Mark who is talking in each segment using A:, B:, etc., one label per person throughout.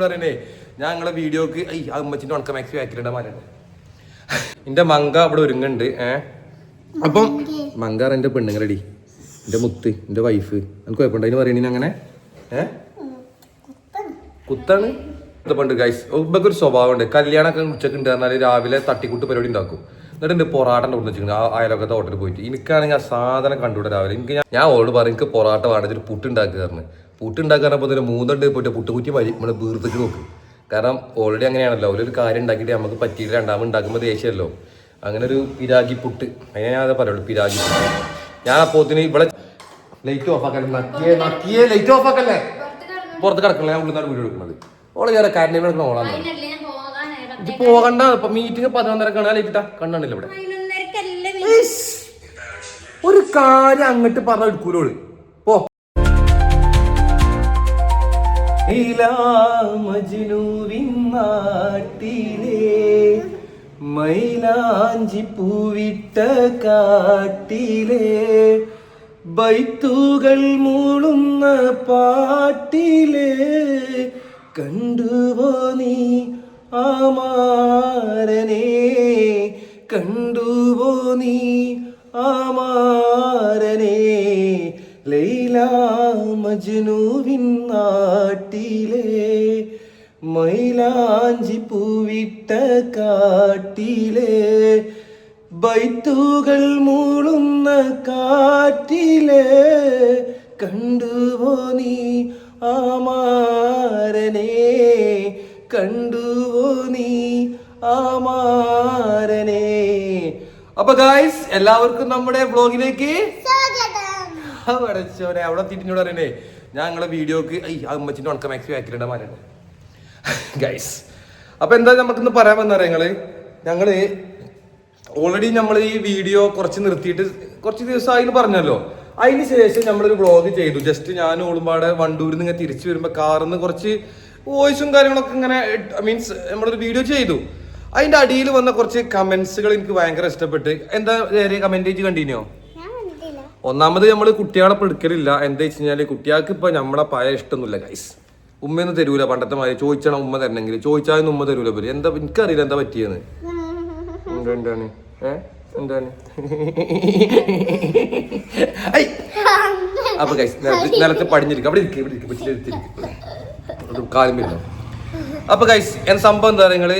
A: പറയണേ ഞാൻ നിങ്ങളെ വീഡിയോക്ക് ആ ഉമ്മച്ചിന്റെ ഉണക്ക മാക്സി ആക്കിയിട്ട മാറുണ്ട് എന്റെ മങ്ക അവിടെ ഒരുങ്ങുന്നുണ്ട് ഏ? അപ്പം മങ്കാർ എന്റെ പെണ്ണുങ്ങളടി എന്റെ മുത്ത് എന്റെ വൈഫ് എനിക്ക് അതിന് പറയണ അങ്ങനെ? ഏ? കുത്താണ്? പണ്ട് ഗൈസ് ഇപ്പൊക്കെ ഒരു സ്വഭാവമുണ്ട്. കല്യാണൊക്കെ ഉച്ചയ്ക്ക് ഉണ്ട് പറഞ്ഞാൽ രാവിലെ തട്ടിക്കൂട്ട് പരിപാടി ഉണ്ടാക്കും. എന്നിട്ട് എന്റെ പൊറാട്ടം കൊണ്ട് വെച്ചിട്ടുണ്ട് ആ അയലൊക്കത്തെ ഹോട്ടലിൽ പോയിട്ട്. എനിക്കാണെങ്കിൽ ആ സാധനം കണ്ടുവിടാ രാവിലെ. എനിക്ക് ഞാൻ ഓട് പറയും എനിക്ക് പൊറാട്ട വേണ്ടത് ഒരു പുട്ട് ഉണ്ടാക്കുകയായിരുന്നു പുട്ട് ഉണ്ടാക്കാനപ്പോൾ തന്നെ മൂന്നെണ്ണം പോയിട്ട് പുട്ടുകുറ്റി വരി നമ്മൾ വീർത്തിട്ട് നോക്കും. കാരണം ഓൾറെഡി അങ്ങനെയാണല്ലോ. ഒരു കാര്യം ഉണ്ടാക്കിയിട്ട് നമുക്ക് പറ്റിയിട്ട് രണ്ടാമത് ഉണ്ടാക്കുമ്പോൾ ദേഷ്യമല്ലോ. അങ്ങനെ ഒരു പിരാഗി പുട്ട്. അതിനെ ഞാൻ അതേ പറയുള്ളൂ പിരാഗി പുട്ട്. ഞാൻ അപ്പോത്തിന് ഇവിടെ ലൈറ്റ് ഓഫ് ആക്കല്ലേ നക്കിയേ നക്കിയേ ലൈറ്റ് ഓഫ് ആക്കല്ലേ? പുറത്ത് കിടക്കണേ ഞാൻ ഉള്ളിൽ വീഡിയോ എടുക്കുന്നത് ഓളെ കയറി കാര്യം കിടക്കുന്ന ഓളാണ്
B: ഞാൻ
A: ഇത് പോകണ്ട. ഇപ്പൊ മീറ്റിംഗ് പതിനൊന്നരക്കാണ്. ലൈറ്റിട്ടാ കണ്ണാണില്ല ഇവിടെ. ഒരു കാര്യം അങ്ങോട്ട് പറഞ്ഞ എടുക്കൂലോൾ പോ മൈലാഞ്ചി പൂവിട്ട കാട്ടിലേ ബൈത്തുകൾ മൂളുന്ന പാട്ടിലേ കണ്ടുവോ നീ ആമാരനെ? കണ്ടുവോ നീ ആമാരനെ? ലൈല മജ്നുവിൻ നാട്ടിലെ മൈലാഞ്ചി പൂവിട്ട കാട്ടിലെ ബൈത്തുകൾ മൂളുന്ന കാറ്റിലെ കണ്ടുവോ നീ ആമാരനെ? കണ്ടുവോ നീ ആമാരനെ? അപ്പൊ ഗായ്സ് എല്ലാവർക്കും നമ്മുടെ ബ്ലോഗിലേക്ക് പഠിച്ചോനെ അവിടെ തിരിഞ്ഞോട് പറയണേ ഞാൻ നിങ്ങളെ വീഡിയോക്ക് ഐ ആ ഉമ്മച്ചിന്റെ ഉണക്ക മാക്സി വാക്കിലിടാൻ മാരാണ് ഗൈസ് അപ്പൊ എന്താ നമുക്കിന്ന് പറയാൻ വന്ന ഞങ്ങൾ ഞങ്ങൾ ഓൾറെഡി നമ്മൾ ഈ വീഡിയോ കുറച്ച് നിർത്തിയിട്ട് കുറച്ച് ദിവസമായി പറഞ്ഞല്ലോ. അതിന് ശേഷം നമ്മളൊരു വ്ളോഗ് ചെയ്തു. ജസ്റ്റ് ഞാൻ ഓളുമ്പാടെ വണ്ടൂരിൽ നിന്ന് ഇങ്ങനെ തിരിച്ചു വരുമ്പോൾ കാറിൽ നിന്ന് കുറച്ച് വോയിസും കാര്യങ്ങളൊക്കെ ഇങ്ങനെ മീൻസ് നമ്മളൊരു വീഡിയോ ചെയ്തു. അതിന്റെ അടിയിൽ വന്ന കുറച്ച് കമന്റ്സുകൾ എനിക്ക് ഭയങ്കര ഇഷ്ടപ്പെട്ട്. എന്താ കമന്റ് കണ്ടിന്യോ ഒന്നാമത് നമ്മൾ കുട്ടികളെ പെടുക്കലില്ല എന്താ വെച്ച് കഴിഞ്ഞാൽ കുട്ടികൾക്ക് ഇപ്പോൾ നമ്മളെ പഴയ ഇഷ്ടമൊന്നുമില്ല ഗൈസ് ഉമ്മയൊന്നും തരൂല പണ്ടത്തെ മാതിരി. ചോദിച്ചാണ് ഉമ്മ തരണമെങ്കിൽ ചോദിച്ചാലും ഉമ്മ തരൂല പോലും എന്താ എനിക്കറിയില്ല എന്താ പറ്റിയെന്ന്. എന്താ എന്താണ്? ഏ? എന്താണ്. അപ്പൊ ഗൈസ് നിലത്ത് പടിഞ്ഞിരിക്കും. അവിടെ ഇരിക്കും ഇവിടെ ഇരിക്കും. കാലും വരുന്നു അപ്പൊ ഗൈസ് എന്താ സംഭവം എന്താ നിങ്ങൾ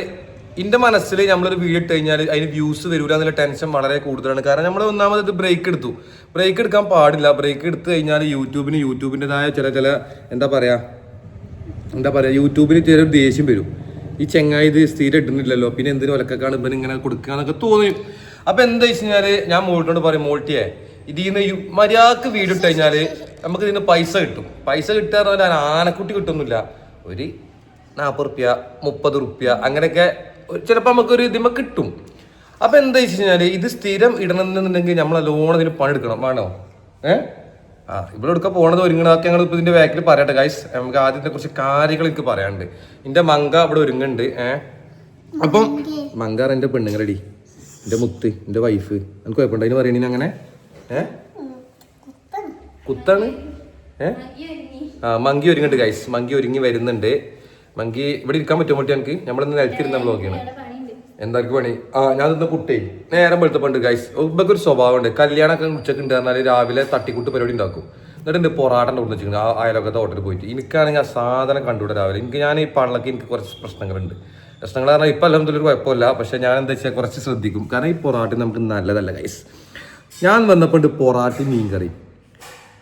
A: എന്റെ മനസ്സിൽ നമ്മളൊരു വീഡിയോ ഇട്ട് കഴിഞ്ഞാൽ അതിന് വ്യൂസ് വരൂല എന്നുള്ള ടെൻഷൻ വളരെ കൂടുതലാണ്. കാരണം നമ്മൾ ഒന്നാമത് ഇത് ബ്രേക്ക് എടുത്തു. ബ്രേക്ക് എടുക്കാൻ പാടില്ല. ബ്രേക്ക് എടുത്തു കഴിഞ്ഞാൽ യൂട്യൂബിന് യൂട്യൂബിന്റെതായ ചില ചില എന്താ പറയാ എന്താ പറയാ യൂട്യൂബിന് ചില ദേഷ്യം വരും. ഈ ചെങ്ങായി ഇത് സ്ഥിരം ഇടുന്നില്ലല്ലോ. പിന്നെ എന്തിനു ഒലക്കാണ് ഇവൻ ഇങ്ങനെ കൊടുക്കുക എന്നൊക്കെ തോന്നി അപ്പൊ എന്താ വെച്ച് കഴിഞ്ഞാൽ ഞാൻ മോൾട്ടോട് പറയും മോൾട്ടിയെ നിന്ന് മര്യാദയ്ക്ക് വീട് ഇട്ട് കഴിഞ്ഞാൽ നമുക്ക് ഇതിന് പൈസ കിട്ടും. പൈസ കിട്ടുക പറഞ്ഞാൽ ആനക്കുട്ടി കിട്ടുന്നില്ല. ഒരു നാൽപ്പത് റുപ്യ മുപ്പത് റുപ്യ അങ്ങനെയൊക്കെ ചിലപ്പോൾ നമുക്കൊരു ഇതിമ കിട്ടും. അപ്പൊ എന്താ വെച്ച് കഴിഞ്ഞാൽ ഇത് സ്ഥിരം ഇടണമെന്നുണ്ടെങ്കിൽ നമ്മൾ നല്ലോണം ഇതിന് പണിയെടുക്കണം. വേണോ? ഏഹ് ആ ഇവിടെ എടുക്കാൻ പോണത് ഒരുങ്ങണതൊക്കെ ഞങ്ങൾ ഇപ്പൊ ഇതിന്റെ ബാക്കിൽ പറയട്ടെ. ഗൈസ് നമുക്ക് ആദ്യത്തെ കുറച്ച് കാര്യങ്ങൾ എനിക്ക് പറയാനുണ്ട്. എന്റെ മങ്ക അവിടെ ഒരുങ്ങുന്നുണ്ട്. ഏഹ് അപ്പം മങ്കാർ എന്റെ പെണ്ണുങ്ങളടി. എന്റെ മുത്ത് എന്റെ വൈഫ് എനിക്ക് കുഴപ്പമുണ്ട്? അതിന് പറയണീ അങ്ങനെ? ഏഹ് കുത്താണ്? ഏഹ് ആ മങ്കി ഒരുങ്ങുന്നുണ്ട് ഗൈസ് മങ്കി ഒരുങ്ങി വരുന്നുണ്ട്. മങ്കി ഇവിടെ ഇരിക്കാൻ പറ്റുമോ മറ്റേ എനിക്ക് നമ്മളിന്ന് നിലത്തിരുന്ന ബ്ലോഗാണ് എന്തായിരിക്കും പണി? ആ ഞാൻ നിന്ന കുട്ടി നേരം വെളുത്തപ്പുണ്ട് ഗൈസ് ഇപ്പൊക്കെ ഒരു സ്വഭാവമുണ്ട് കല്യാണമൊക്കെ ഉച്ചയ്ക്ക് ഉണ്ട് പറഞ്ഞാൽ രാവിലെ തട്ടിക്കൂട്ട് പരിപാടി ഉണ്ടാക്കും. എന്നിട്ട് എന്റെ പൊറാട്ട കൊണ്ട് വെച്ചിട്ടുണ്ട് ആ അയലൊക്കെ ഹോട്ടലിൽ പോയിട്ട്. എനിക്കാണെങ്കിൽ ആ സാധനം കണ്ടുവിടെ രാവിലെ. എനിക്ക് ഞാൻ ഈ പള്ളക്ക് എനിക്ക് കുറച്ച് പ്രശ്നങ്ങളുണ്ട്. പ്രശ്നങ്ങൾ പറഞ്ഞാൽ ഇപ്പം അല്ലെങ്കിലും ഒരു കുഴപ്പമില്ല. പക്ഷെ ഞാൻ എന്താ വെച്ചാൽ കുറച്ച് ശ്രദ്ധിക്കും. കാരണം ഈ പൊറാട്ട നമുക്ക് നല്ലതല്ല ഗൈസ് ഞാൻ വന്നപ്പോൾ പൊറാട്ടി മീൻ കറി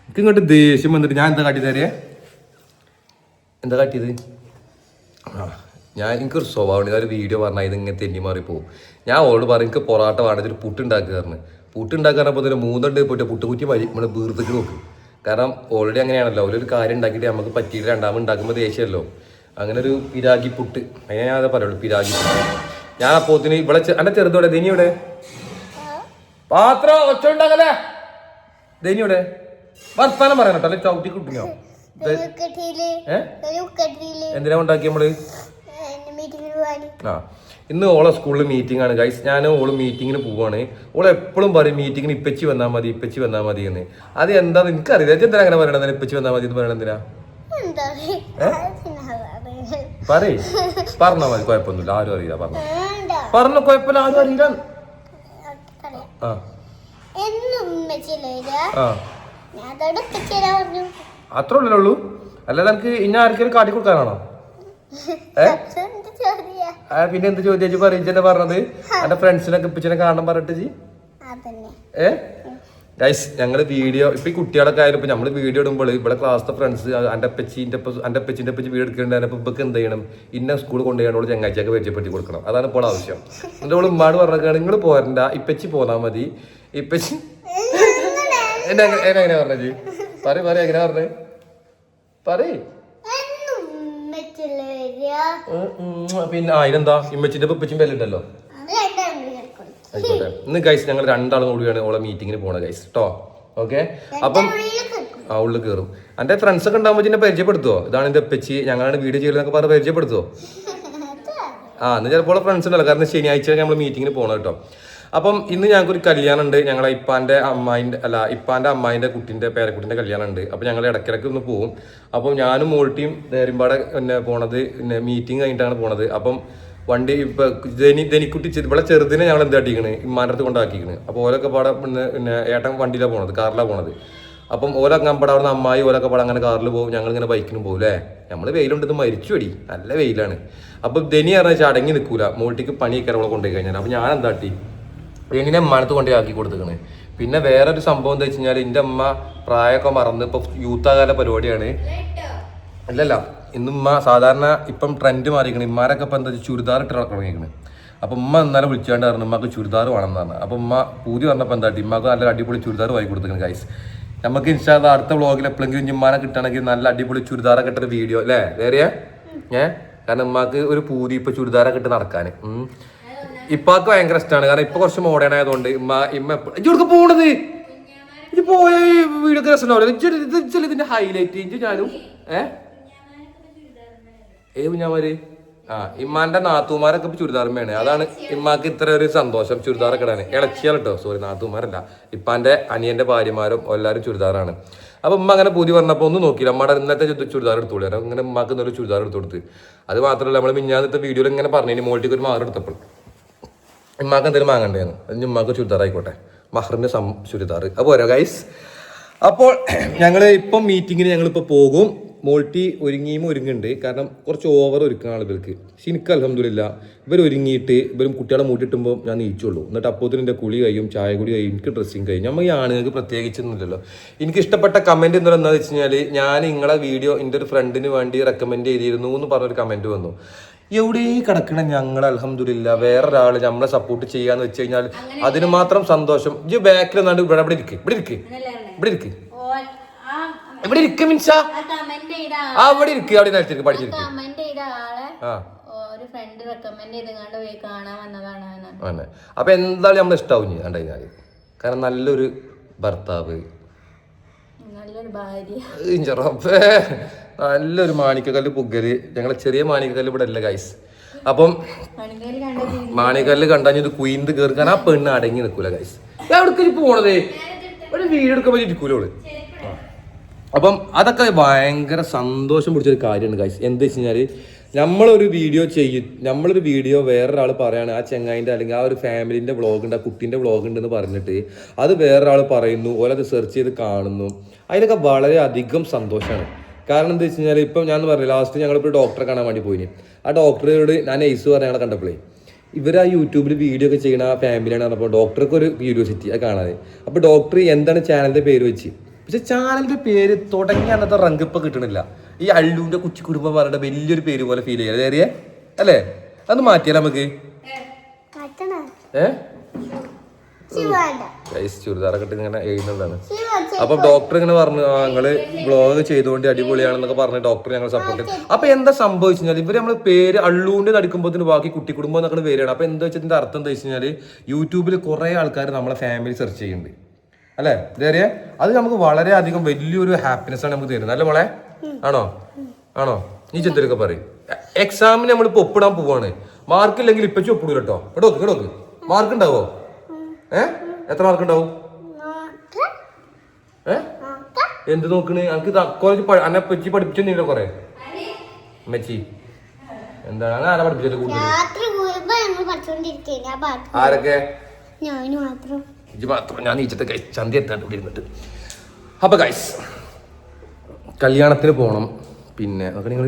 A: എനിക്ക് ഇങ്ങോട്ട് ദേഷ്യം വന്നിട്ട് ഞാൻ എന്താ കാട്ടി തരേ എന്താ കാട്ടിയത്? ഞാൻ എനിക്കൊരു സ്വഭാവമുണ്ട് ഞാൻ ഒരു വീഡിയോ പറഞ്ഞാൽ ഇതിങ്ങനെ തെന്നി മാറി പോകും ഞാൻ ഓളോട് പറയും എനിക്ക് പൊറാട്ട വേണ്ടത് ഒരു പുട്ടുണ്ടാക്കുകയായിരുന്നു പുട്ടുണ്ടാക്കാനപ്പോൾ തന്നെ മൂന്നണ്ട് പോയിട്ട് പുട്ടുകുറ്റി വഴി നമ്മുടെ വീർത്തിട്ട് നോക്കും. കാരണം ഓൾറെഡി അങ്ങനെയാണല്ലോ. ഒരു കാര്യം ഉണ്ടാക്കിയിട്ട് നമുക്ക് പറ്റിയിട്ട് രണ്ടാമത് ഉണ്ടാക്കുമ്പോൾ ദേഷ്യമല്ലോ. അങ്ങനെ ഒരു പിരാഗി പുട്ട്. അതിനെ ഞാൻ അതെ പറയുള്ളൂ പിരാഗി പുട്ട്. ഞാൻ അപ്പോത്തിന് ഇവിടെ എന്റെ ചെറുതോടെ ദനി ഇവിടെ പാത്രം ഒച്ച ഉണ്ടാകല്ലേ ദനി ഇവിടെ വർത്താനം പറയണം കേട്ടോ അല്ലെ ചവിട്ടി കിട്ടുന്നോ എന്തിനാ ഉണ്ടാക്കി നമ്മൾ? ആ. ഇന്ന് ഓളെ സ്കൂളിൽ മീറ്റിംഗ് ആണ്. ഗൈസ് ഞാൻ ഓൾ മീറ്റിങ്ങിന് പോവാണ്. ഓളെ എപ്പോഴും പറയും മീറ്റിങ്ങിന് ഇപ്പച്ചി വന്നാൽ മതി ഇപ്പച്ചി വന്നാൽ മതി എന്ന്. അത് എന്താന്ന് എനിക്കറിയില്ല. അറിയാം എന്തിനാ അങ്ങനെ പറയണത്? ഇപ്പച്ചി വന്നാൽ മതി എന്ന് പറയണത് എന്തിനാ? പറയേ. പറഞ്ഞാ മതി. കുഴപ്പമൊന്നുമില്ല. ആരും അറിയില്ല. പറഞ്ഞു. പറഞ്ഞു കുഴപ്പമില്ല. ആരും അറിയില്ല. ആ.
C: എന്നും
A: ആ.
C: ഞാൻ പറഞ്ഞു.
A: അത്ര ഉള്ളൂ അല്ലാതെ നമുക്ക് ഇന്ന ആർക്കും കാട്ടി കൊടുക്കാനാണോ? പിന്നെ എന്ത് ചോദ്യം? പറഞ്ഞ പറഞ്ഞത്? എന്റെ ഫ്രണ്ട്സിനൊക്കെ ഇപ്പിച്ചിനെ കാണാൻ പറഞ്ഞിട്ട് ജി ഏ? ഗൈസ് ഞങ്ങൾ വീഡിയോ ഇപ്പൊ ഈ കുട്ടികളൊക്കെ ആയാലും ഇപ്പൊ നമ്മൾ വീഡിയോ ഇടുമ്പോൾ ഇവിടെ ക്ലാസ്സിലെ ഫ്രണ്ട്സ് എന്റെ അപ്പച്ചിന്റെ എന്റെ അപ്പച്ചിന്റെ അപ്പച്ചി വീട് എടുക്കേണ്ടത് അപ്പൊ ഇപ്പൊക്കെ എന്ത് ചെയ്യണം? ഇന്ന സ്കൂൾ കൊണ്ടുപോയാണ്ട് ചങ്ങാഴ്ചയൊക്കെ പരിചയപ്പെടുത്തി കൊടുക്കണം. അതാണ് ഇപ്പോൾ ആവശ്യം. എന്റെ അവൾ ഉമ്മാട് പറഞ്ഞാൽ നിങ്ങൾ പോരണ്ട ഇപ്പച്ചി പോന്നാ മതി. ഇപ്പച്ചി എന്നെ എങ്ങനെ പറഞ്ഞ പറ പറ എങ്ങനെ പറഞ്ഞേ? പറയേ. പിന്നെ ആ ഇതെന്താ? ഇമ്മച്ചിന്റെ ഇപ്പച്ചും
C: വെല്ലുണ്ടല്ലോ.
A: ആയിക്കോട്ടെ. ഇന്ന് ഗൈസ് ഞങ്ങൾ രണ്ടാളും കൂടിയാണ് ഓളെ മീറ്റിങ്ങിന് പോണ ഗൈസ് കേട്ടോ ഓക്കെ അപ്പം. ആ ഉള്ളിൽ കയറും എന്റെ ഫ്രണ്ട്സ് ഒക്കെ ഉണ്ടാകുമ്പോൾ ഇതിനെ പരിചയപ്പെടുത്തുവോ ഇതാണ് എന്റെ പെച്ചി ഞങ്ങളാണ് വീഡിയോ ചെയ്യലെന്നൊക്കെ പറഞ്ഞ് പരിചയപ്പെടുത്തുവോ ആ എന്നാൽ ചിലപ്പോൾ ഫ്രണ്ട്സ് ഉണ്ടല്ലോ. കാരണം ശനിയാഴ്ച നമ്മൾ മീറ്റിങ്ങിന് പോകണം കേട്ടോ. അപ്പം ഇന്ന് ഞങ്ങൾക്ക് ഒരു കല്യാണം ഉണ്ട് ഞങ്ങളെ ഇപ്പാന്റെ അമ്മായിന്റെ അല്ല ഇപ്പാന്റെ അമ്മായിന്റെ കുട്ടിന്റെ പേരക്കുട്ടിന്റെ കല്യാണം ഉണ്ട് അപ്പൊ ഞങ്ങൾ ഇടയ്ക്കിടയ്ക്ക് ഒന്ന് പോകും അപ്പം ഞാനും മോൾട്ടിയും ദേരിമ്പാടെ പിന്നെ പോണത് പിന്നെ മീറ്റിംഗ് കഴിഞ്ഞിട്ടാണ് പോണത്. അപ്പം വണ്ടി ഇപ്പൊ ധനി ധനിക്കുട്ടി ഇവിടെ ചെറുതിനെ ഞങ്ങൾ എന്താ അടിക്കണ് ഇമ്മാന്റെ അടുത്ത് കൊണ്ടാക്കിക്കണ്. അപ്പോൾ ഓലൊക്കെ പാടെ പിന്നെ ഏട്ടൻ വണ്ടിയിലാണ് പോണത് കാറിലാണ് പോണത്. അപ്പം ഓലൊക്കെ പടം അവിടെ നിന്ന് അമ്മായി ഓലൊക്കെ പാടെ അങ്ങനെ കാറിൽ പോകും ഞങ്ങൾ ഇങ്ങനെ ബൈക്കിനും പോകും അല്ലേ? നമ്മൾ വെയിലുണ്ടെന്ന് മരിച്ചു അടി നല്ല വെയിലാണ്. അപ്പം ധനി പറഞ്ഞാൽ അടങ്ങി നിൽക്കൂല. മോൾട്ടിക്ക് പണിയൊക്കെ അവളെ കൊണ്ടുപോയി കഴിഞ്ഞാൽ അപ്പം ഞാൻ എന്താ ടി എങ്ങനെ അമ്മാനത്ത് കൊണ്ടേ ആക്കി കൊടുത്തേക്കണ്? പിന്നെ വേറൊരു സംഭവം എന്താ വെച്ച് കഴിഞ്ഞാൽ എന്റെ അമ്മ പ്രായമൊക്കെ മറന്ന് ഇപ്പൊ യൂത്താകാല പരിപാടിയാണ്. അല്ലല്ല ഇന്ന് ഉമ്മ സാധാരണ ഇപ്പം ട്രെൻഡ് മാറിയിരിക്കണ്. ഇമ്മാരൊക്കെ ഇപ്പം എന്താ ചുരിദാർ ഇട്ട് തുടങ്ങിയിരിക്കണ് അപ്പം ഉമ്മ ഇന്നലെ വിളിച്ചാണ്ടായിരുന്നു പറഞ്ഞു ഉമ്മക്ക് ചുരിദാർ വേണം എന്നാണ് അപ്പം ഉമ്മ പൂതി പറഞ്ഞപ്പോൾ എന്താ ഉമ്മക്ക് നല്ല അടിപൊളി ചുരിദാർ വാങ്ങി കൊടുത്തേക്കണ് ഗൈസ് നമുക്ക് ഇൻസ്റ്റാഗ്രാം അടുത്ത വ്ളോഗിൽ എപ്പോഴെങ്കിലും ഉമ്മാനെ കിട്ടണമെങ്കിൽ നല്ല അടിപൊളി ചുരിദാറൊക്കെ ഇട്ടൊരു വീഡിയോ അല്ലേ? വേറെയാ? ഏ? കാരണം ഉമ്മാക്ക് ഒരു പൂതി ഇപ്പൊ ചുരിദാറൊക്കെ ഇട്ട് നടക്കാൻ ഇപ്പാക്ക് ഭയങ്കര ഇഷ്ടമാണ് കാരണം ഇപ്പൊ കുറച്ച് മോഡേൺ ആയതുകൊണ്ട് ഇമ്മ ഇമ്മ എപ്പ- ഇജ്ജ് പോണത്? ഇത് പോയ വീഡിയോ രസമുണ്ടാവില്ല? ഇതിന്റെ ഹൈലൈറ്റ് ഇഞ്ചു ഞാനും. ഏ? കുഞ്ഞാമാര്? ആ ഇമ്മാന്റെ നാത്തൂമാരൊക്കെ ഇപ്പൊ ചുരിദാർമ്മയാണ് അതാണ് ഇമ്മാക്ക് ഇത്ര ഒരു സന്തോഷം. ചുരിദാറൊക്കെ ഇടാൻ ഇളച്ചിയാൽ കേട്ടോ സോറി നാത്തുമാരല്ല. ഇപ്പാന്റെ അനിയന്റെ ഭാര്യമാരും എല്ലാവരും ചുരിദാറാണ്. അപ്പൊ ഉമ്മ അങ്ങനെ പൂതി പറഞ്ഞപ്പോ ഒന്നും നോക്കിയില്ല. അമ്മയുടെ ഇന്നത്തെ ചുരിദാർ എടുത്തോളൂ. അങ്ങനെ ഉമ്മാക്ക് ഇന്നൊരു ചുരിദാർ എടുത്തു കൊടുത്ത്. അത് മാത്രമല്ല നമ്മൾ മിഞ്ഞാന്നത്തെ വീഡിയോയിൽ ഇങ്ങനെ പറഞ്ഞു മോൾട്ടിക്ക് ഒരു മാറി എടുത്തപ്പോൾ ഉമ്മാക്ക് എന്തെങ്കിലും വാങ്ങണ്ടേന്ന് അതിന് ഉമ്മാക്ക് ചുരിദാർ ആയിക്കോട്ടെ. സം ചുരിദാർ. അപ്പോൾ ഓരോ ഗൈസ് അപ്പോൾ ഞങ്ങൾ ഇപ്പം മീറ്റിങ്ങിന് ഞങ്ങളിപ്പോൾ പോകും. മോൾട്ടി ഒരുങ്ങിയും ഒരുങ്ങുന്നുണ്ട് കാരണം കുറച്ച് ഓവർ ഒരുക്കുന്ന ആളുകൾക്ക്. പക്ഷെ എനിക്ക് അലഹമില്ല ഇവർ ഒരുങ്ങിയിട്ട് ഇവരും കുട്ടികളെ മൂട്ടിട്ടുമ്പോൾ ഞാൻ നീച്ചുള്ളൂ. എന്നിട്ട് അപ്പോത്തിന് എന്റെ കുളി കഴിയും ചായ കുടി കഴിയും എനിക്ക് ഡ്രസ്സിങ് കഴിയും. നമ്മൾ ഈ ആണുങ്ങൾക്ക് പ്രത്യേകിച്ചൊന്നുമില്ലല്ലോ. എനിക്ക് ഇഷ്ടപ്പെട്ട കമന്റ് എന്താണെന്ന് വെച്ച് കഴിഞ്ഞാൽ ഞാൻ നിങ്ങളെ വീഡിയോ എന്റെ ഒരു ഫ്രണ്ടിന് വേണ്ടി റെക്കമെൻഡ് ചെയ്തിരുന്നു എന്ന് പറഞ്ഞൊരു കമന്റ് വന്നു. എവിടെ കിടക്കണ ഞങ്ങൾ അലഹമില്ല വേറൊരാൾ നമ്മളെ സപ്പോർട്ട് ചെയ്യാന്ന് വെച്ച് കഴിഞ്ഞാൽ അതിന് മാത്രം സന്തോഷം. ഇജ്ജ് ബാക്കിൽ നിന്നാണ്ട് ഇവിടെ ഇവിടെ ഇരിക്ക് ഇവിടെ ഇരിക്കേ. ഇവിടെ ഇരിക്കേ. ഇവിടെ ഇരിക്ക മിൻസ. ഇവിടെ ഇരിക്ക് അവിടെ നിലത്തിരിക്ക് പഠിച്ചിരിക്ക്. ആ. അപ്പൊ എന്തായാലും നമ്മൾ ഇഷ്ടാവും കണ്ടു കഴിഞ്ഞാൽ കാരണം നല്ലൊരു ഭർത്താവ്.
B: നല്ലൊരു ഭാര്യ.
A: നല്ലൊരു മാണിക്കക്കല്ല് പുകര് ഞങ്ങളെ ചെറിയ മാണിക്കക്കല്ല് ഇവിടെ അല്ല ഗൈസ് അപ്പം മാണിക്കല്ല് കണ്ടാൽ ഇത് കുയിന്ത് കയറിക്കാൻ ആ പെണ്ണ് അടങ്ങി നിൽക്കൂല ഗൈസ് എവിടേക്ക് പോണത്? ഒരു വീട് പറ്റി ഇരിക്കൂല അപ്പം അതൊക്കെ ഭയങ്കര സന്തോഷം പിടിച്ചൊരു കാര്യമാണ് ഗൈസ് എന്താ വെച്ച് കഴിഞ്ഞാൽ നമ്മളൊരു വീഡിയോ ചെയ്യും നമ്മളൊരു വീഡിയോ വേറൊരാൾ പറയാണ് ആ ചെങ്ങായിന്റെ അല്ലെങ്കിൽ ആ ഒരു ഫാമിലിന്റെ വ്ളോഗ് ഉണ്ട് ആ കുട്ടീന്റെ വ്ളോഗ് ഉണ്ടെന്ന് പറഞ്ഞിട്ട് അത് വേറൊരാൾ പറയുന്നു ഓരത് സെർച്ച് ചെയ്ത് കാണുന്നു. അതിനൊക്കെ വളരെ അധികം സന്തോഷമാണ് കാരണം എന്താ വെച്ച് കഴിഞ്ഞാൽ ഇപ്പം ഞാൻ പറഞ്ഞു ലാസ്റ്റ് ഞങ്ങൾ ഞങ്ങളിപ്പോൾ ഡോക്ടറെ കാണാൻ വേണ്ടി പോയിന്. ആ ഡോക്ടറോട് ഞാൻ ഐസ് പറഞ്ഞ ഞങ്ങളെ കണ്ടപ്പോഴേ ഇവർ ആ യൂട്യൂബിൽ വീഡിയോ ഒക്കെ ചെയ്യുന്ന ആ ഫാമിലിയാണ് പറഞ്ഞപ്പോൾ ഡോക്ടർക്ക് ഒരു ക്യൂരിയോസിറ്റി അത് കാണാതെ. അപ്പോൾ ഡോക്ടർ എന്താണ് ചാനലിന്റെ പേര് വെച്ച്? പക്ഷെ ചാനലിന്റെ പേര് തുടങ്ങി അന്നത്തെ റങ്ക് ഇപ്പൊ കിട്ടണില്ല. ഈ അള്ളുവിന്റെ കുച്ചി കുടുംബം പറഞ്ഞിട്ട് വലിയൊരു പേര് പോലെ ഫീൽ ചെയ്യാം ഏറിയ അല്ലേ? അത് മാറ്റിയാലോ നമുക്ക്?
C: മാറ്റണോ
A: ഏഹ് ചുരിദാറൊക്കെ ഇട്ട് ഇങ്ങനെ എഴുതുന്നതാണ്.
C: വെച്ച്
A: അപ്പൊ ഡോക്ടർ ഇങ്ങനെ പറഞ്ഞു ആ, നിങ്ങൾ ബ്ലോഗ് ചെയ്തുകൊണ്ട് അടിപൊളിയാണെന്നൊക്കെ പറഞ്ഞ് ഡോക്ടർ ഞങ്ങൾ സപ്പോർട്ട് ചെയ്തു. അപ്പൊ എന്താ സംഭവിച്ചാൽ ഇവർ നമ്മൾ പേര് അള്ളൂന്റെ നടിക്കുമ്പോൾ ബാക്കി കുട്ടി കുടുംബം എന്നൊക്കെ പേരാണ് അപ്പൊ എന്താ വെച്ചതിന്റെ അർത്ഥം എന്താ വെച്ചാൽ യൂട്യൂബിൽ കുറെ ആൾക്കാർ നമ്മളെ ഫാമിലി സെർച്ച് ചെയ്യുന്നുണ്ട്. അല്ലേ? ഇതേറിയ അത് നമുക്ക് വളരെ അധികം വലിയൊരു ഹാപ്പിനെസ് ആണ് നമുക്ക് തരുന്നത്. അല്ലേ മോളെ? ആണോ? ആണോ? നീ ചെന്തൊക്കെ പറയും. എക്സാമിന് നമ്മൾ ഇപ്പൊ ഒപ്പിടാൻ പോവാണ്. മാർക്ക് ഇല്ലെങ്കിൽ ഇപ്പൊ ഒപ്പിടൂല കേട്ടോ. കേട്ടോ കേട്ടോ മാർക്ക് ഉണ്ടാവോ ഏ? എത്ര മാർക്ക് ഉണ്ടാവും ഏ? എന്ത് നോക്കണ്? എനിക്ക് കോളേജ് അന്നെ പച്ചി പഠിപ്പിച്ചില്ല കൊറേ. മെച്ചി എന്താണ്? അങ്ങനെ ആരാ പഠിപ്പിച്ചത് കൂടുതൽ? ആരൊക്കെ?
C: മാത്രം.
A: ഞാൻ നീച്ചിട്ട് ഗൈസ് ചന്തി എത്താണ്ട് ഇവിടെ ഇരുന്നിട്ട്. അപ്പൊ ഗൈസ് കല്യാണത്തിന് പോണം. പിന്നെ നിങ്ങൾ.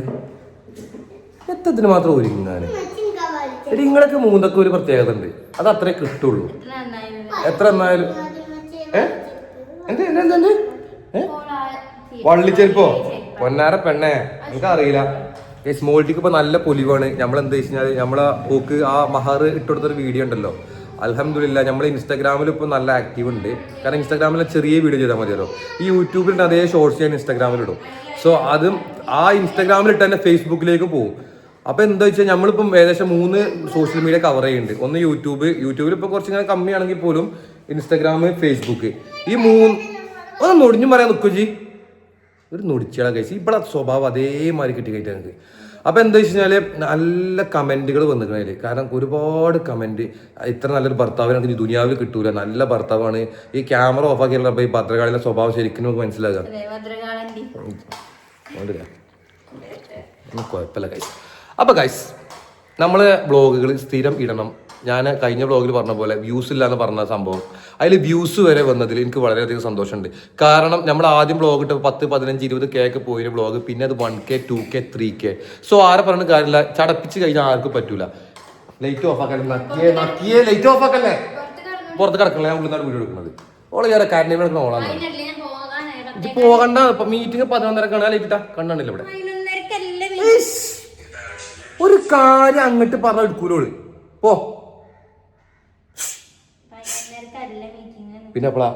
A: എത്തത്തിന് മാത്രം ഒരുങ്ങാന് എടി നിങ്ങളൊക്കെ മൂന്നൊക്കെ ഒരു പ്രത്യേകത ഉണ്ട് അത് അത്രേ കിട്ടുള്ളൂ. എത്ര എന്നായാലും ഏ? എന്ത് എന്ത്? വള്ളിച്ചെരുപ്പോ പൊന്നാര പെണ്ണേ. എനിക്ക് അറിയില്ല ഈ സ്മോൾട്ടിക്ക് ഇപ്പൊ നല്ല പൊലിവാണ്. നമ്മൾ എന്താ വെച്ചാൽ നമ്മളെ പൂക്ക് ആ മഹർ ഇട്ടുകൊടുത്തൊരു വീഡിയോ ഉണ്ടല്ലോ. അലഹമില്ല നമ്മൾ ഇൻസ്റ്റാഗ്രാമിൽ ഇപ്പോൾ നല്ല ആക്റ്റീവ് ഉണ്ട് കാരണം ഇൻസ്റ്റാഗ്രാമിൽ ചെറിയ വീഡിയോ ചെയ്താൽ മതിയല്ലോ. ഈ യൂട്യൂബിൽ അതേ ഷോർട്സ് ഞാൻ ഇൻസ്റ്റാഗ്രാമിൽ ഇടും സോ അതും ആ ഇൻസ്റ്റാഗ്രാമിൽ ഇട്ട് തന്നെ ഫേസ്ബുക്കിലേക്ക് പോകും. അപ്പൊ എന്താ വെച്ചാൽ നമ്മളിപ്പം ഏകദേശം മൂന്ന് സോഷ്യൽ മീഡിയ കവർ ചെയ്യുന്നുണ്ട് ഒന്ന് യൂട്യൂബ്. യൂട്യൂബിൽ ഇപ്പൊ കുറച്ച് ഇങ്ങനെ കമ്മിയാണെങ്കിൽ പോലും ഇൻസ്റ്റാഗ്രാം ഫേസ്ബുക്ക് ഈ മൂന്ന് ഒന്ന് നൊടിഞ്ഞു പറയാൻ നിൽക്കും ജി. ഒരു നൊടിച്ചാളെ കഴിച്ച് ഇവിടെ സ്വഭാവം അതേമാതിരി കിട്ടി കഴിഞ്ഞാൽ എനിക്ക് അപ്പൊ എന്താ വെച്ച് കഴിഞ്ഞാൽ നല്ല കമന്റുകൾ വന്നിക്കണതിൽ കാരണം ഒരുപാട് കമന്റ്. ഇത്ര നല്ലൊരു ഭർത്താവിനെ ഈ ദുനിയാവിൽ കിട്ടൂല. നല്ല ഭർത്താവാണ്. ഈ ക്യാമറ ഓഫ് ആക്കിയുള്ള ഈ ഭദ്രകാളിയുടെ സ്വഭാവം ശരിക്കും നമുക്ക് മനസ്സിലാകാം. കുഴപ്പമില്ല ഗൈസ് അപ്പൊ ഗൈസ് നമ്മൾ ബ്ലോഗുകൾ സ്ഥിരം ഇടണം. ഞാൻ കഴിഞ്ഞ ബ്ലോഗിൽ പറഞ്ഞ പോലെ വ്യൂസ് ഇല്ല എന്ന് പറഞ്ഞ സംഭവം. അതിൽ വ്യൂസ് വരെ വന്നതിൽ എനിക്ക് വളരെയധികം സന്തോഷമുണ്ട്. കാരണം നമ്മൾ ആദ്യം ബ്ലോഗ് ഇട്ടപ്പോൾ പത്ത് പതിനഞ്ച് ഇരുപത് കെ ഒക്കെ പോയ ബ്ലോഗ് പിന്നെ അത് one K two K three K so ആരെ പറഞ്ഞ കാര്യമില്ല. ചടപ്പിച്ച് കഴിഞ്ഞാൽ ആർക്കും പറ്റൂല. ലൈറ്റ് ഓഫ് ആക്കല്ലേ? നക്കിയേ നക്കിയേ ലൈറ്റ് ഓഫ് ആക്കല്ലേ? പുറത്ത് കിടക്കണല്ലേ? ഞാൻ ഉള്ളിൽ വീഡിയോ എടുക്കുന്നത്. ഓളെ ഞാൻ കാരണം ഓളാണ്. ഇത് പോകണ്ട. ഇപ്പൊ മീറ്റിംഗ് പതിനൊന്നരക്കാണ്. ലൈറ്റ് ഇട്ടാ. കണ്ണാണില്ല ഇവിടെ. കാര്യം അങ്ങോട്ട് പറഞ്ഞ എടുക്കൂലോൾ. പോ. പിന്നെ എപ്പോഴാ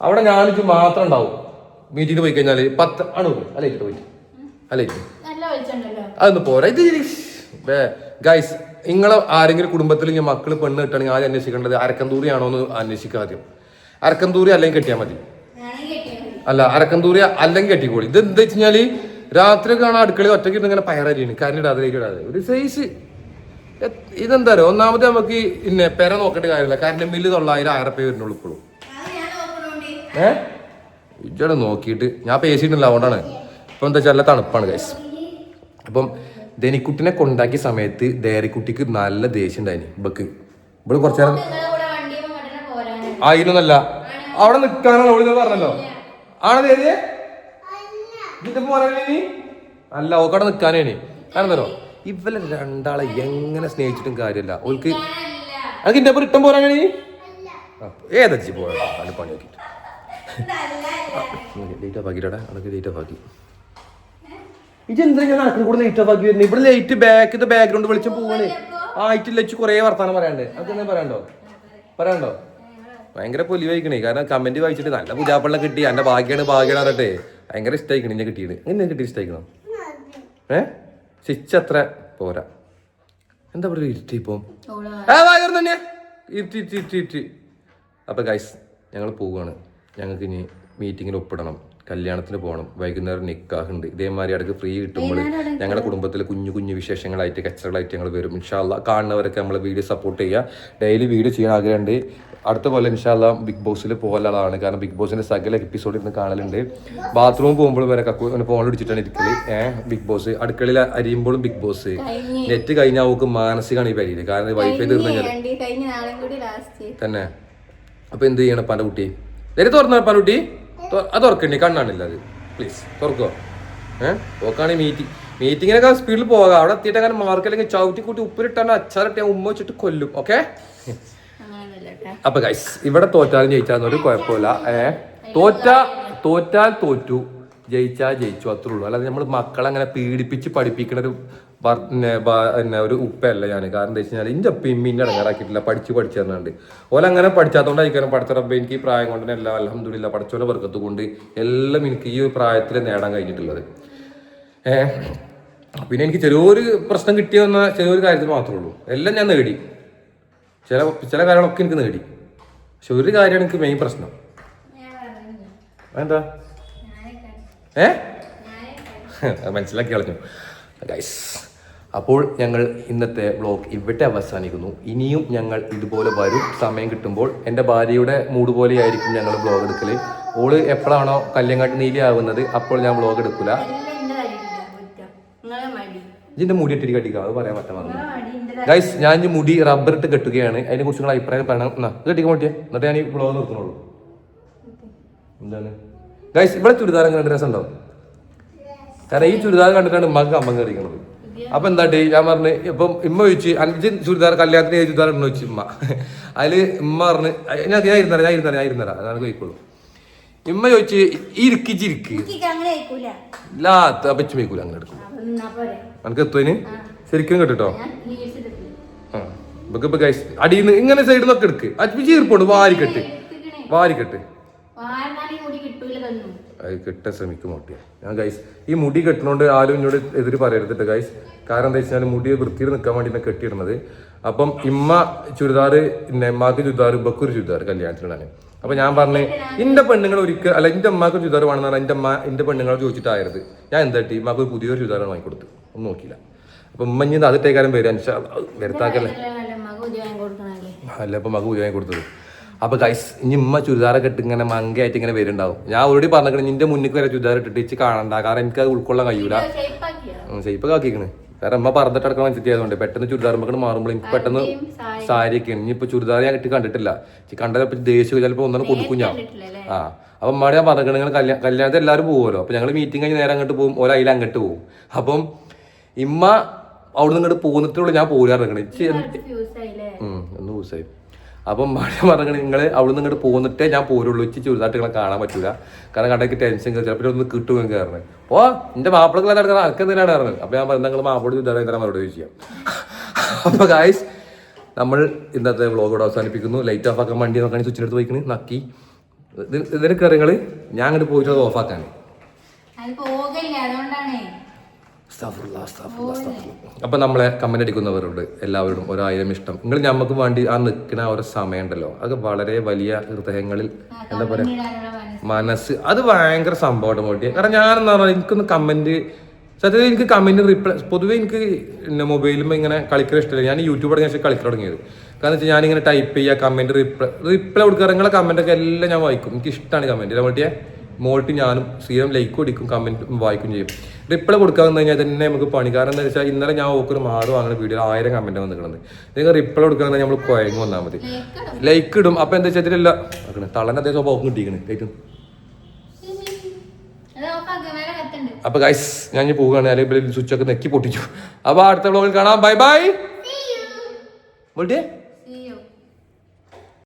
A: അവിടെ ഞാനിച്ച് മാത്രം ഉണ്ടാവും. മീറ്റിംഗ് പോയി കഴിഞ്ഞാൽ പത്ത് ആണ് അല്ലേ പോയി. അല്ലേ അതൊന്ന് പോരാ. ഇത് ഗൈസ് നിങ്ങളെ ആരെങ്കിലും കുടുംബത്തിൽ ഇങ്ങനെ മക്കൾ പെണ്ണ് കിട്ടണമെങ്കിൽ ആദ്യം അന്വേഷിക്കേണ്ടത് അരക്കന്തൂരിയാണോ എന്ന് അന്വേഷിക്കുക ആദ്യം. അരക്കന്തൂരി അല്ലെങ്കിൽ കെട്ടിയാൽ മതി. അല്ല അരക്കന്തൂരി അല്ലെങ്കിൽ കെട്ടിക്കോളി. ഇത് എന്താ വെച്ചാൽ രാത്രി കാണാൻ അടുക്കളയിൽ ഒറ്റയ്ക്ക് ഇങ്ങനെ പയറരിയാണ്. കാരണം ഇടാതെ ഇടാതെ. ഒരു സൈസ് ഇതെന്താ ഒന്നാമത് നമുക്ക് പിന്നെ പെര നോക്കേണ്ട കാര്യമില്ല. കാരണം ബില്ല് തൊള്ളായിരം ആയിരം രൂപ വരുന്നുള്ളൂ ഇപ്പോഴും. ഏ? ഇജ്ജടെ നോക്കിയിട്ട് ഞാൻ പേശിയിട്ടില്ല അതുകൊണ്ടാണ്. ഇപ്പൊ എന്താ വെച്ചാൽ തണുപ്പാണ് ഗൈസ് അപ്പം ധനിക്കുട്ടിനെ കൊണ്ടാക്കിയ സമയത്ത് ദേരിക്കുട്ടിക്ക് നല്ല ദേഷ്യം ഉണ്ടായിനി. ഇവക്ക്. ഇവിടെ കുറച്ചു നേരം ആയിരുന്നല്ല അവിടെ നിൽക്കാനാണ് ഓളി പറഞ്ഞല്ലോ. ആണ് ദേരിയെ ഇതിന്റെ അല്ല ഓക്കടെ നിൽക്കാനേ കാരണം തരോ ഇവലെ രണ്ടാളെ എങ്ങനെ സ്നേഹിച്ചിട്ടും കാര്യമല്ല. ഓൾക്ക് അനക്ക് ഇന്റെ ഇട്ടം പോരാ നീ ഏതച്ചി പോരാ പണി നോക്കിട്ട്. ലേറ്റ് ഓഫ് ആക്കിട്ടാ അതൊക്കെ ലേറ്റ് ഓഫ് ആക്കി. ഇതെന്താ ഞാൻ നടക്കുന്ന കൂടെ ലേറ്റ് ഓഫ് ആക്കി വരുന്നത് ഇവിടെ ലൈറ്റ് ബാക്ക് ബാക്ക്ഗ്രൗണ്ട് വെളിച്ചം പോവാണ്. ആയിട്ടില്ല കുറേ വർത്താനം പറയാണ്ട്. അതൊക്കെ പറയാണ്ടോ? പറയാണ്ടോ? ഭയങ്കര പൊലി വായിക്കണേ കാരണം കമന്റ് വായിച്ചിട്ട് നല്ല പൂജാപ്പള്ള കിട്ടി. എന്റെ ഭാഗ്യാണ് ഭാഗ്യാണ് പറഞ്ഞിട്ടേ ഭയങ്കര ഇഷ്ടമായിക്കണേ എന്നെ കിട്ടിയത് എന്നെ കിട്ടി ഇഷ്ടമായിക്കണം ഏ? അത്ര പോരാ. എന്താ പറയുക ഇരുട്ടി ഇപ്പം? ആ, വാ, ഇവിടുന്ന് തന്നെ. ഇരുട്ടി, ഇരുട്ടി, ഇരുട്ടി, ഇരുട്ടി. അപ്പൊ ഗൈസ് ഞങ്ങൾ പോവുകയാണ് ഞങ്ങൾക്ക് ഇനി മീറ്റിങ്ങിൽ ഒപ്പിടണം. കല്യാണത്തിന് പോകണം വൈകുന്നേരം നിക്കാഹ് ഉണ്ട് ഇതേമാതിരി ഇടയ്ക്ക് ഫ്രീ കിട്ടുമ്പോൾ ഞങ്ങളുടെ കുടുംബത്തിലെ കുഞ്ഞു കുഞ്ഞു വിശേഷങ്ങളായിട്ട് കച്ചറകളായിട്ട് ഞങ്ങൾ വരും. ഇൻഷാല്ല കാണുന്നവരൊക്കെ നമ്മളെ വീഡിയോ സപ്പോർട്ട് ചെയ്യുക ഡെയിലി വീഡിയോ ചെയ്യാൻ ആഗ്രഹമുണ്ട് അടുത്ത കൊല്ലം ഇൻഷാല്ല ബിഗ് ബോസിൽ പോകാനുള്ളതാണ് കാരണം ബിഗ് ബോസിന്റെ സകല എപ്പിസോഡ് ഇരുന്ന് കാണലുണ്ട്. ബാത്റൂം പോകുമ്പോഴും വരെ കക്കു ഫോൺ പിടിച്ചിട്ടാണ് ഇരിക്കൽ. ഏഹ് ബിഗ് ബോസ്. അടുക്കളയിൽ അരിയുമ്പോഴും ബിഗ് ബോസ്. നെറ്റ് കഴിഞ്ഞാൽ അവൾക്ക് മാനസികമാണ് ഈ പരിയിൽ കാരണം വൈഫൈ തീർന്നു കഴിഞ്ഞാൽ തന്നെ. അപ്പൊ എന്ത് ചെയ്യണം പല കുട്ടി? നേരെ തുറന്ന പല കുട്ടി? അത് തുറക്കണ്ടേ? കണ്ണാണില്ല അത്? പ്ലീസ് തുറക്കോ? ഏഹ് ഓക്കാണെങ്കിൽ മീറ്റിംഗ് മീറ്റിങ്ങിനൊക്കെ സ്പീഡിൽ പോകാം. അവിടെ എത്തിയിട്ട് അങ്ങനെ മാർക്കല്ലെങ്കിൽ ചവിട്ടി കൂട്ടി ഉപ്പിലിട്ടാണ് അച്ചാറിട്ട് ഞാൻ ഉമ്മ വെച്ചിട്ട് കൊല്ലും. ഓക്കെ അപ്പൊ ഗൈസ് ഇവിടെ തോറ്റാലും ജയിച്ചാലും ഒരു കുഴപ്പമില്ല. ഏ തോറ്റ തോറ്റാൽ തോറ്റു ജയിച്ചാൽ ജയിച്ചു അത്രേ ഉള്ളൂ. അല്ലാതെ നമ്മൾ മക്കളെ അങ്ങനെ പീഡിപ്പിച്ച് പഠിപ്പിക്കുന്ന ഒരു പിന്നെ ഒരു ഉപ്പയല്ല ഞാൻ കാരണം എന്താ വെച്ച് കഴിഞ്ഞാൽ ഉപ്പ ഇമ്മിന്നെ ഇടങ്ങാറാക്കിയിട്ടില്ല. പഠിച്ച് പഠിച്ചു തന്നാണ്ട് ഓല അങ്ങനെ പഠിച്ചാത്തോണ്ടായിരിക്കണം പഠിച്ച റബ്ബ എനിക്ക് ഈ പ്രായം കൊണ്ട് തന്നെ എല്ലാം അലഹമില്ല പഠിച്ചോലെ വർക്കത്ത് കൊണ്ട് എല്ലാം എനിക്ക് ഈ ഒരു പ്രായത്തിൽ നേടാൻ കഴിഞ്ഞിട്ടുള്ളത്. ഏഹ് പിന്നെ എനിക്ക് ചെറിയൊരു പ്രശ്നം കിട്ടിയെന്ന ചെറിയൊരു കാര്യത്തിൽ മാത്രമേ ഉള്ളൂ. എല്ലാം ഞാൻ നേടി. ചില ചില കാര്യങ്ങളൊക്കെ എനിക്ക് നേടി. പക്ഷെ ഒരു കാര്യമാണ് എനിക്ക് മെയിൻ പ്രശ്നം. എന്താ ഏ? മനസ്സിലാക്കി കളഞ്ഞു. ഗൈസ് അപ്പോൾ ഞങ്ങൾ ഇന്നത്തെ വ്ളോഗ് ഇവിടെ അവസാനിക്കുന്നു. ഇനിയും ഞങ്ങൾ ഇതുപോലെ വരും. സമയം കിട്ടുമ്പോൾ എന്റെ ഭാര്യയുടെ മൂഡ് പോലെയായിരിക്കും ഞങ്ങൾ വ്ളോഗ് എടുക്കൽ ഓൾ എപ്പോഴാണോ കല്യങ്ങാട്ട് നീലി ആവുന്നത് അപ്പോൾ ഞാൻ വ്ളോഗ് എടുക്കില്ല ഇതിന്റെ മൂടി. ഇട്ടിട്ട് അത് പറയാൻ പറ്റാൻ ഗൈസ് ഞാൻ മുടി റബ്ബർ ഇട്ട് കെട്ടുകയാണ്. അതിനെ കുറിച്ച് നിങ്ങൾ അഭിപ്രായം പറയണം. എന്നാ ഇത് കെട്ടിക്കാൻ പറ്റിയ എന്നിട്ട് ഞാൻ ഈ വ്ളോഗ് നിർത്തുന്നുള്ളൂ. എന്താണ്? ഗൈസ് ഇവിടെ ചുരിദാർ എങ്ങനെ രസം ഉണ്ടാവും കാരണം ഈ ചുരിദാർ കണ്ടിട്ടാണ് ഉമ്മക്ക് അമ്മ കയറിക്കണത് അപ്പൊ എന്താട്ടെ ഞാൻ പറഞ്ഞു ഇപ്പം ഇമ്മ ചോദിച്ചു അഞ്ച് ചുരിദാർ കല്യാണത്തിന് ഏത് ചുരിദാർ ഉണ്ടോ ചോദിച്ചു ഇമ്മ. അതിൽ ഇമ്മ പറഞ്ഞ് ഞാൻ ഞാൻ ഇരുന്നറ ഞാൻ ഇരുന്നറ ഞാൻ ഇരുന്നറ അതാണ് കഴിക്കുള്ളൂ. ഇമ്മ ചോദിച്ച് ഇരിക്കിച്ചിരിക്ക്
B: ചിരിക്ക് അങ്ങനെ ആയിക്കൂല
A: ലാത്ത പച്ച മേക്കൂല അങ്ങനെ എടുക്കും. എനിക്ക് എത്തുവിന്? ശരിക്കും കേട്ടോ ഇപ്പൊ ഗൈസ് അടിയിൽ നിന്ന് ഇങ്ങനെ സൈഡിൽ നിന്നൊക്കെ എടുക്ക്. ചീർപ്പുണ്ട് വാരിക്കെട്ട് വാരിക്കെട്ട് അത് കിട്ടാൻ ശ്രമിക്കും മുട്ടി ഞാൻ ഗൈസ് ഈ മുടി കെട്ടണോണ്ട് ആരും എന്നോട് എതിര് പറയരുത് ഗൈസ് കാരണം എന്താ വെച്ചാൽ മുടി വൃത്തിയിൽ നിൽക്കാൻ വേണ്ടി ഞാൻ കെട്ടിയിടുന്നത്. അപ്പം ഇമ്മ ചുരിദാറ് പിന്നെ ഇമ്മാക്ക് ചുരിദാർ ബക്കൂർ ചുരിദാർ കല്യാണത്തിനാണ് അപ്പൊ ഞാൻ പറഞ്ഞു എന്റെ പെണ്ണുങ്ങൾ ഒരിക്കൽ അല്ല എന്റെ അമ്മയ്ക്ക് ചുരിദാർ വേണമെന്ന് പറഞ്ഞാൽ എന്റെ അമ്മ എന്റെ പെണ്ണുങ്ങളെ ചോദിച്ചിട്ടായത് ഞാൻ എന്താ ടീ ഇമ്മാക്ക് പുതിയൊരു ചുരിദാറാണ് വാങ്ങിക്കൊടുത്ത്. ഒന്നും നോക്കിയില്ല. അപ്പൊ ഉമ്മഞ്ഞിന്ന് ഇനി അത് ഇട്ടേക്കാരം വരും വരുത്താക്കല്ലേ. അല്ല ഇപ്പൊ മകു വാങ്ങി കൊടുത്തത്. അപ്പൊ ഗൈസ് ഇനി ഉമ്മ ചുരിദാറൊക്കെ ഇട്ട് ഇങ്ങനെ മങ്കയായിട്ട് ഇങ്ങനെ വരുന്നുണ്ടാവും. ഞാൻ ഓൾറെഡി പറഞ്ഞിട്ട് നിന്റെ മുന്നിൽ വരെ ചുരിദാർ ഇട്ടിട്ട് ഇച്ച് കാണണ്ട കാരണം എനിക്ക് അത് ഉൾക്കൊള്ളാൻ കഴിയൂല.
B: സേഫ്
A: ഷെയ്പ്പ് ആക്കിക്കണ് കാരണം അമ്മ പറഞ്ഞിട്ട് അടക്കാൻ മനസ്സിലായതുകൊണ്ട് പെട്ടെന്ന് ചുരിദാർ മക്കൾ മാറുമ്പോൾ എനിക്ക് പെട്ടെന്ന് സാരിയൊക്കെയാണ് ഇനി ഇപ്പൊ ചുരിദാർ ഞാൻ ഇട്ട് കണ്ടിട്ടില്ല. കണ്ടാൽ ഇപ്പൊ ദേഷ്യം ചിലപ്പോ ഒന്നും കൊടുക്കും ഞാൻ. ആ അപ്പൊ അമ്മയോട് ഞാൻ പറഞ്ഞു നിങ്ങൾ കല്യാണം കല്യാണത്തിൽ എല്ലാവരും പോകുമല്ലോ അപ്പൊ ഞങ്ങൾ മീറ്റിംഗ് കഴിഞ്ഞ് നേരെ അങ്ങോട്ട് പോകും. അതിൽ അങ്ങോട്ട് പോകും. അപ്പം ഇമ്മ അവിടുന്ന് ഇങ്ങോട്ട് പോകുന്നിട്ടുള്ളൂ ഞാൻ
B: പോരാ
A: ഇറങ്ങണേ ഒന്ന് ദിവസമായി അപ്പം മഴ പറഞ്ഞ നിങ്ങൾ അവിടെ നിന്ന് ഇങ്ങോട്ട് പോകുന്നിട്ടേ ഞാൻ പോരുള്ളൂ. ഇച്ചി ചുരിദാട്ട് കാണാൻ പറ്റൂല. കാരണം കടയ്ക്ക് ടെൻഷൻ ചിലപ്പോൾ ഒന്ന് കിട്ടുമെന്ന് കയറണേ ഓ എന്റെ മാപ്പിളകളെ നടക്കുന്ന അനക്ക് എന്തിനാണ് ഇറങ്ങുന്നത് അപ്പൊ ഞാൻ പറഞ്ഞ നിങ്ങൾ മാപ്പിള ചുരിദാർ എന്തിനാ മറുപടി ചെയ്യാം. അപ്പൊ ഗായ്സ് നമ്മൾ ഇന്നത്തെ വ്ളോഗ് ഇവിടെ അവസാനിപ്പിക്കുന്നു. ലൈറ്റ് ഓഫ് ആക്കാൻ വണ്ടി നോക്കാൻ സ്വിച്ചിന്റെ അടുത്ത് പോയിക്കണ്. നക്കി. ഇത് ഇതിന് കയറിങ്ങൾ ഞാൻ അങ്ങോട്ട് പോയിട്ട്
B: ഓഫാക്കാൻ പോകില്ല അതുകൊണ്ടാണേ.
A: അപ്പൊ നമ്മളെ കമന്റ് അടിക്കുന്നവരോട് എല്ലാവരോടും ഒരായിരം ഇഷ്ടം. നിങ്ങൾ നമുക്ക് വേണ്ടി ആ നിൽക്കുന്ന ആ ഒരു സമയം ഉണ്ടല്ലോ അത് വളരെ വലിയ ഹൃദയങ്ങളിൽ എന്താ പറയാ
B: മനസ്സ്.
A: അത് ഭയങ്കര സംഭവമാണ് മോട്ടി. കാരണം ഞാൻ എന്താ പറയുക എനിക്കൊന്ന് കമന്റ് സത്യത്തിൽ എനിക്ക് കമന്റ് റിപ്ലൈ പൊതുവെ എനിക്ക് പിന്നെ മൊബൈലും ഇങ്ങനെ കളിക്കാൻ ഇഷ്ടമില്ല ഞാൻ യൂട്യൂബ് തുടങ്ങിയ ശേഷം കളിക്കാൻ തുടങ്ങിയത്. കാരണം വെച്ചാൽ ഞാനിങ്ങനെ ടൈപ്പ് ചെയ്യുക കമന്റ് റിപ്ലൈ റിപ്ലൈ കൊടുക്കുക നിങ്ങളെ കമന്റ് ഒക്കെ എല്ലാം ഞാൻ വായിക്കും. എനിക്ക് ഇഷ്ടമാണ് കമന്റ് മോട്ടിയെ? മോൾട്ടി ഞാനും സ്ഥിരം ലൈക്ക് കൊടുക്കും കമന്റും വായിക്കും ചെയ്യും. റിപ്ലൈ കൊടുക്കാൻ വന്നു കഴിഞ്ഞാൽ തന്നെ നമുക്ക് പണി. കാരണം എന്താ വെച്ചാൽ ഇന്നലെ ഞാൻ ഓക്കൊരു മാറ് വാങ്ങുന്ന വീഡിയോ ആയിരം കമന്റ് വന്നിട്ടുണ്ട് നിങ്ങൾ റിപ്ലൈ കൊടുക്കാൻ നമ്മൾ കുഴങ്ങി വന്നാൽ മതി. ലൈക്ക് ഇടും. അപ്പൊ എന്താ വെച്ചാൽ ഇതിലല്ല തള്ളന്റെ അതേ സ്വഭാവം കിട്ടിയിരിക്കണേ. ലൈറ്റും
B: കത്തുണ്ട്.
A: അപ്പൊ ഗൈസ് ഞാൻ പോവുകയാണ്. അല്ലെങ്കിൽ സ്വിച്ച് ഒക്കെ നെക്കി പൊട്ടിച്ചു. അപ്പൊ അടുത്ത വ്ളോഗിൽ കാണാം. Bye bye മോൾട്ടിയെ